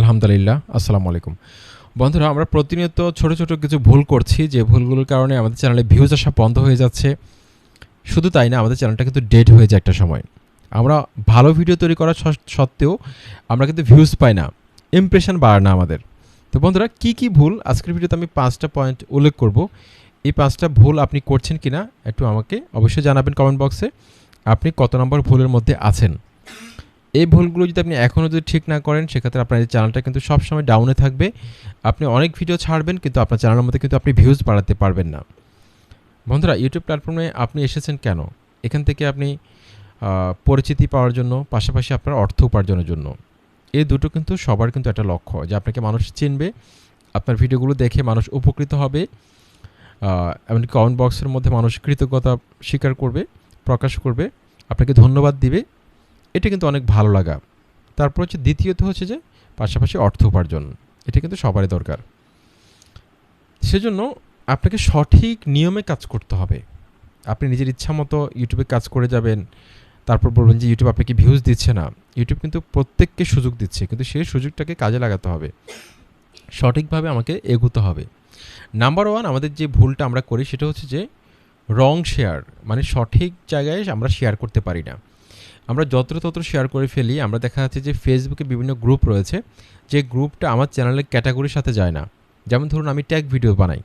আলহামদুলিল্লাহ আসসালামু আলাইকুম। বন্ধুরা, আমরা প্রতিনিয়ত ছোট ছোট কিছু ভুল করছি, যে ভুলগুলোর কারণে আমাদের চ্যানেলে ভিউজ আসা বন্ধ হয়ে যাচ্ছে। শুধু তাই না, আমাদের চ্যানেলটা কিন্তু ডেড হয়ে যায় একটা সময়। আমরা ভালো ভিডিও তৈরি করা সত্ত্বেও আমরা কিন্তু ভিউজ পাই না। ইমপ্রেশন বাড়ে না আমাদের। তো বন্ধুরা, কি কি ভুল? আজকের ভিডিওতে আমি পাঁচটা পয়েন্ট উল্লেখ করব। এই পাঁচটা ভুল আপনি করছেন কিনা, একটু আমাকে অবশ্যই জানাবেন কমেন্ট বক্সে আপনি কত নম্বর ভুলের মধ্যে আছেন? এই ভুলগুলো যদি আপনি এখনও যদি ঠিক না করেন, সেক্ষেত্রে আপনার এই চ্যানেলটা কিন্তু সবসময় ডাউনে থাকবে। আপনি অনেক ভিডিও ছাড়বেন, কিন্তু আপনার চ্যানেলের মধ্যে কিন্তু আপনি ভিউজ বাড়াতে পারবেন না। বন্ধুরা ইউটিউব প্ল্যাটফর্মে আপনি এসেছেন কেন? এখান থেকে আপনি পরিচিতি পাওয়ার জন্য, পাশাপাশি আপনার অর্থ উপার্জনের জন্য। এই দুটো কিন্তু সবার কিন্তু একটা লক্ষ্য, যে আপনাকে মানুষ চিনবে, আপনার ভিডিওগুলো দেখে মানুষ উপকৃত হবে এমনকি কমেন্ট বক্সের মধ্যে মানুষ কৃতজ্ঞতা স্বীকার করবে, প্রকাশ করবে, আপনাকে ধন্যবাদ দিবে। এটা কিন্তু অনেক ভালো লাগা। তারপর হচ্ছে দ্বিতীয়ত হচ্ছে যে, পাশাপাশি অর্থ উপার্জন। এটা কিন্তু সবারই দরকার। সেজন্য আপনাকে সঠিক নিয়মে কাজ করতে হবে। আপনি নিজের ইচ্ছা মতো ইউটিউবে কাজ করে যাবেন, তারপর বলবেন যে ইউটিউব আপনাকে ভিউজ দিচ্ছে না। ইউটিউব কিন্তু প্রত্যেককে সুযোগ দিচ্ছে, কিন্তু সেই সুযোগটাকে কাজে লাগাতে হবে। সঠিকভাবে আমাকে এগোতে হবে। নাম্বার ওয়ান আমাদের যে ভুলটা আমরা করি সেটা হচ্ছে যে রং শেয়ার মানে সঠিক জায়গায় আমরা শেয়ার করতে পারি না। আমরা যত্র তত্র শেয়ার করে ফেলি, আমরা দেখা যাচ্ছে যে ফেসবুকে বিভিন্ন গ্রুপ রয়েছে, যে গ্রুপটা আমার চ্যানেলের ক্যাটাগরির সাথে যায় না। যেমন ধরুন আমি ট্যাগ ভিডিও বানাই।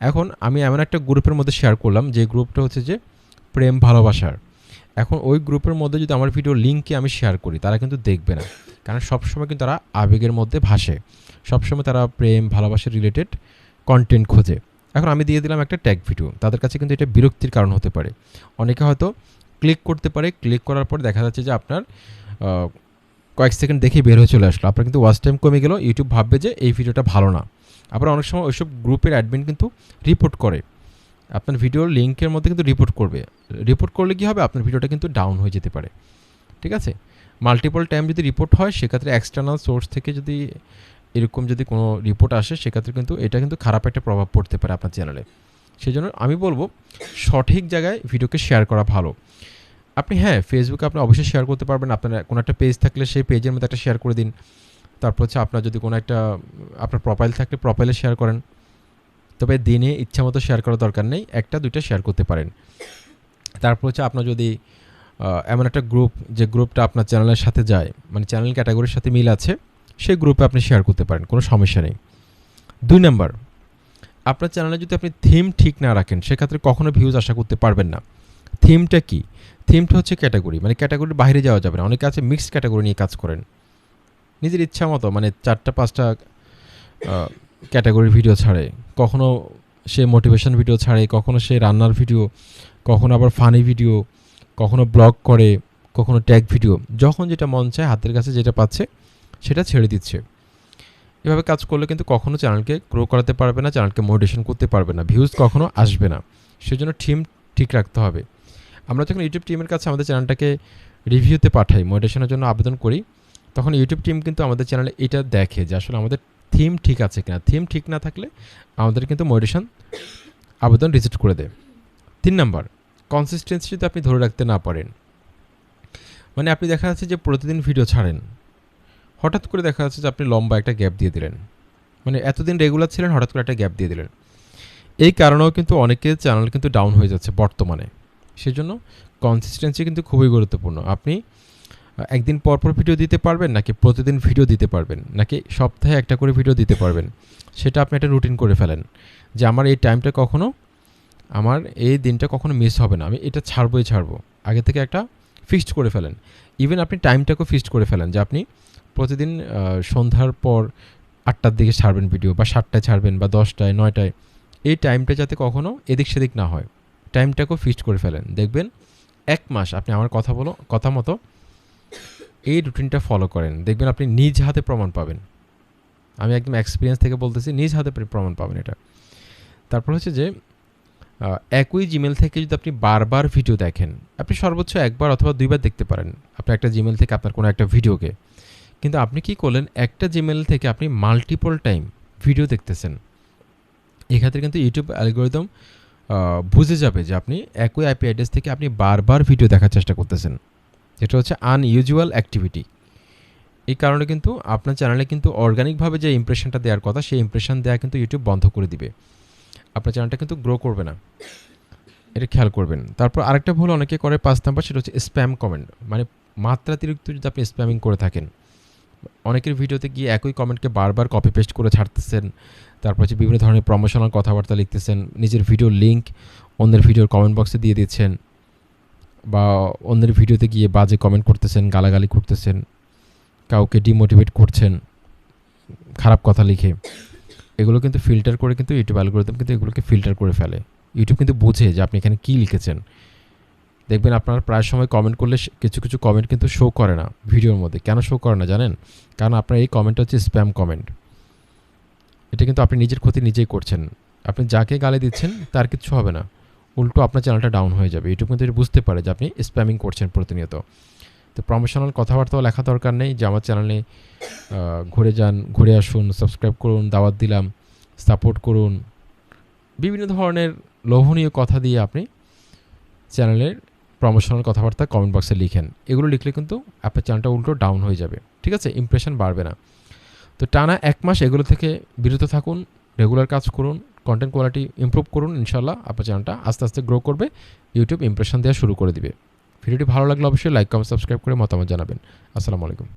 এখন আমি এমন একটা গ্রুপের মধ্যে শেয়ার করলাম, যে গ্রুপটা হচ্ছে যে প্রেম ভালোবাসার। এখন ওই গ্রুপের মধ্যে যদি আমার ভিডিও লিঙ্ককে আমি শেয়ার করি, তারা কিন্তু দেখবে না। কারণ সবসময় কিন্তু তারা আবেগের মধ্যে ভাসে। সবসময় তারা প্রেম, ভালোবাসা রিলেটেড কন্টেন্ট খোঁজে। এখন আমি দিয়ে দিলাম একটা ট্যাগ ভিডিও তাদের কাছে কিন্তু এটা বিরক্তির কারণ হতে পারে। অনেকে হয়তো ক্লিক করতে পারে ক্লিক করার পর দেখা যাচ্ছে যে আপনার কয়েক সেকেন্ড দেখে বের হয়ে চলে আসলো। আপনার কিন্তু ওয়াচ টাইম কমে গেল ইউটিউব ভাববে যে এই ভিডিওটা ভালো না। আবার অনেক সময় ওইসব গ্রুপের অ্যাডমিন কিন্তু রিপোর্ট করে। আপনার ভিডিওর লিঙ্কের মধ্যে কিন্তু রিপোর্ট করবে। রিপোর্ট করলে কী হবে? আপনার ভিডিওটা কিন্তু ডাউন হয়ে যেতে পারে। ঠিক আছে? মাল্টিপল টাইম যদি রিপোর্ট হয়, সেক্ষেত্রে এক্সটার্নাল সোর্স থেকে যদি এরকম যদি কোনো রিপোর্ট আসে, সেক্ষেত্রে কিন্তু এটা কিন্তু খারাপ একটা প্রভাব পড়তে পারে আপনার চ্যানেলে সেই জন্য আমি বলব, সঠিক জায়গায় ভিডিওকে শেয়ার করা ভালো। আপনি হ্যাঁ ফেসবুকে আপনি অবশ্যই শেয়ার করতে পারবেন। আপনার কোনো একটা পেজ থাকলে সেই পেজের মধ্যে একটা শেয়ার করে দিন। তারপর হচ্ছে আপনার যদি কোনো একটা, আপনার প্রোফাইল থাকলে প্রোফাইলে শেয়ার করেন। তবে দিনে ইচ্ছা মতো শেয়ার করার দরকার নেই, একটা, দুইটা শেয়ার করতে পারেন। তারপর হচ্ছে আপনার যদি এমন একটা গ্রুপ যে গ্রুপটা আপনার চ্যানেলের সাথে যায় মানে চ্যানেল ক্যাটাগরির সাথে মিল আছে, সেই গ্রুপে আপনি শেয়ার করতে পারেন, কোনো সমস্যা নেই। দুই নাম্বার আপনার চ্যানেলে যদি আপনি থিম ঠিক না রাখেন, সেক্ষেত্রে কখনো ভিউজ আশা করতে পারবেন না। থিমটা কি? থিমটা হচ্ছে ক্যাটাগরি মানে ক্যাটাগরির বাইরে যাওয়া যাবে না। অনেকে আছে মিক্সড ক্যাটাগরি নিয়ে কাজ করেন। নিজের ইচ্ছা মতো মানে চারটা, পাঁচটা ক্যাটাগরির ভিডিও ছাড়ে। কখনো সে মোটিভেশন ভিডিও ছাড়ে, কখনো সে রান্নার ভিডিও কখনো আবার ফানি ভিডিও কখনো ব্লগ করে, কখনো ট্যাগ ভিডিও যখন যেটা মন চায়, হাতের কাছে যেটা পাচ্ছে, সেটা ছেড়ে দিচ্ছে। এভাবে কাজ করলে কিন্তু কখনো চ্যানেলকে গ্রো করাতে পারবে না চ্যানেলকে মোটিভেশন করতে পারবে না। ভিউজ কখনো আসবে না। সেজন্য থিম ঠিক রাখতে হবে। আমরা যখন ইউটিউব টিমের কাছে আমাদের চ্যানেলটাকে রিভিউতে পাঠাই মোটিভেশনের জন্য আবেদন করি, তখন ইউটিউব টিম কিন্তু আমাদের চ্যানেলে এটা দেখে যে আসলে আমাদের থিম ঠিক আছে কিনা। থিম ঠিক না থাকলে আমাদের কিন্তু মোটিভেশন আবেদন রিজেক্ট করে দেয়। তিন নম্বর কনসিস্টেন্সি যদি আপনি ধরে রাখতে না পারেন মানে আপনি দেখা যাচ্ছে যে প্রতিদিন ভিডিও ছাড়েন, হঠাৎ করে দেখা যাচ্ছে যে আপনি লম্বা একটা গ্যাপ দিয়ে দিলেন। মানে এতদিন রেগুলার ছিলেন, হঠাৎ করে একটা গ্যাপ দিয়ে দিলেন। এই কারণেও কিন্তু অনেকের চ্যানেল কিন্তু ডাউন হয়ে যাচ্ছে বর্তমানে। সেজন্য কনসিস্টেন্সি কিন্তু খুবই গুরুত্বপূর্ণ। আপনি একদিন পর পর ভিডিও দিতে পারবেন নাকি প্রতিদিন ভিডিও দিতে পারবেন? নাকি সপ্তাহে একটা করে ভিডিও দিতে পারবেন? সেটা আপনি একটা রুটিন করে ফেলেন যে আমার এই টাইমটা কখনো, আমার এই দিনটা কখনো মিস হবে না। আমি এটা ছাড়বই ছাড়বো। আগে থেকে একটা ফিক্সড করে ফেলেন। ইভেন আপনি টাইমটাকেও ফিক্সড করে ফেলেন যে আপনি প্রতিদিন সন্ধ্যার পর আটটার দিকে ছাড়বেন ভিডিও বা সাতটায় ছাড়বেন বা দশটায়, নয়টায়। এই টাইমটা যাতে কখনো এদিক সেদিক না হয়। টাইমটাকেও ফিক্সড করে ফেলেন। দেখবেন এক মাস আপনি আমার কথা বলো, কথা মতো এই রুটিনটা ফলো করেন। দেখবেন আপনি নিজ হাতে প্রমাণ পাবেন। আমি একদম এক্সপিরিয়েন্স থেকে বলতেছি, নিজ হাতে প্রমাণ পাবেন এটা। তারপর হচ্ছে যে একই জিমেল থেকে যদি আপনি বারবার ভিডিও দেখেন, আপনি সর্বোচ্চ একবার অথবা দুইবার দেখতে পারেন। আপনি একটা জিমেল থেকে আপনার কোনো একটা ভিডিওকে কিন্তু আপনি কি করলেন, একটা জিমেল থেকে আপনি মাল্টিপল টাইম ভিডিও দেখতেছেন। এক্ষেত্রে কিন্তু ইউটিউব অ্যালগোরিদম বুঝে যাবে যে আপনি একই আইপি অ্যাড্রেস থেকে আপনি বারবার ভিডিও দেখার চেষ্টা করতেছেন। যেটা হচ্ছে আনইউজুয়াল অ্যাক্টিভিটি এই কারণে কিন্তু আপনার চ্যানেলে কিন্তু অর্গানিকভাবে যে ইমপ্রেশনটা দেওয়ার কথা, সেই ইমপ্রেশন দেওয়া কিন্তু ইউটিউব বন্ধ করে দিবে। আপনার চ্যানেলটা কিন্তু গ্রো করবে না। এটা খেয়াল করবেন। তারপর আরেকটা ভুল অনেকে করে পাঁচ নাম্বার, সেটা হচ্ছে স্প্যাম কমেন্ট মানে মাত্রাতিরিক্ত যদি আপনি স্প্যামিং করে থাকেন অনেকের ভিডিওতে গিয়ে একই কমেন্টকে বারবার কপি পেস্ট করে ছাড়তেছেন। তারপর হচ্ছে বিভিন্ন ধরনের প্রমোশনাল কথাবার্তা লিখতেছেন, নিজের ভিডিওর লিঙ্ক অন্যের ভিডিওর কমেন্ট বক্সে দিয়ে দিচ্ছেন বা অন্যের ভিডিওতে গিয়ে বাজে কমেন্ট করতেছেন, গালাগালি করতেছেন, কাউকে ডিমোটিভেট করছেন, খারাপ কথা লিখে। এগুলো কিন্তু ফিল্টার করে কিন্তু ইউটিউব অ্যালগোরিদম কিন্তু এগুলোকে ফিল্টার করে ফেলে। ইউটিউব কিন্তু বোঝে যে আপনি এখানে কী লিখেছেন। দেখবেন আপনার প্রায় সময় কমেন্ট করলে কিছু কিছু কমেন্ট কিন্তু শো করে না, ভিডিওর মধ্যে। কেন শো করে না জানেন? কারণ আপনার এই কমেন্টটা হচ্ছে স্প্যাম কমেন্ট এটা কিন্তু আপনি নিজের ক্ষতি নিজেই করছেন। আপনি যাকে গালি দিচ্ছেন, তার কিচ্ছু হবে না। উল্টো আপনার চ্যানেলটা ডাউন হয়ে যাবে। ইউটিউব কিন্তু এটা বুঝতে পারে যে আপনি স্প্যামিং করছেন প্রতিনিয়ত। তো প্রমোশনাল কথাবার্তাও লেখা দরকার নেই। যে আমার চ্যানেলে ঘুরে যান, ঘুরে আসুন সাবস্ক্রাইব করুন, দাওয়াত দিলাম সাপোর্ট করুন। বিভিন্ন ধরনের লোভনীয় কথা দিয়ে আপনি চ্যানেলের প্রমোশনাল কথাবার্তা কমেন্ট বক্সে লিখেন। এগুলো লিখলে কিন্তু আপনার চ্যানেলটা উল্টো ডাউন হয়ে যাবে। ঠিক আছে? ইমপ্রেশন বাড়বে না। তো টানা এক মাস এগুলো থেকে বিরত থাকুন রেগুলার কাজ করুন কন্টেন্ট কোয়ালিটি ইম্প্রুভ করুন ইনশাল্লাহ আপনার চ্যানেলটা আস্তে আস্তে গ্রো করবে ইউটিউব ইমপ্রেশন দেওয়া শুরু করে দিবে। ভিডিওটি ভালো লাগলে অবশ্যই লাইক কমেন্ট সাবস্ক্রাইব করে মতামত জানাবেন। আসসালামু আলাইকুম।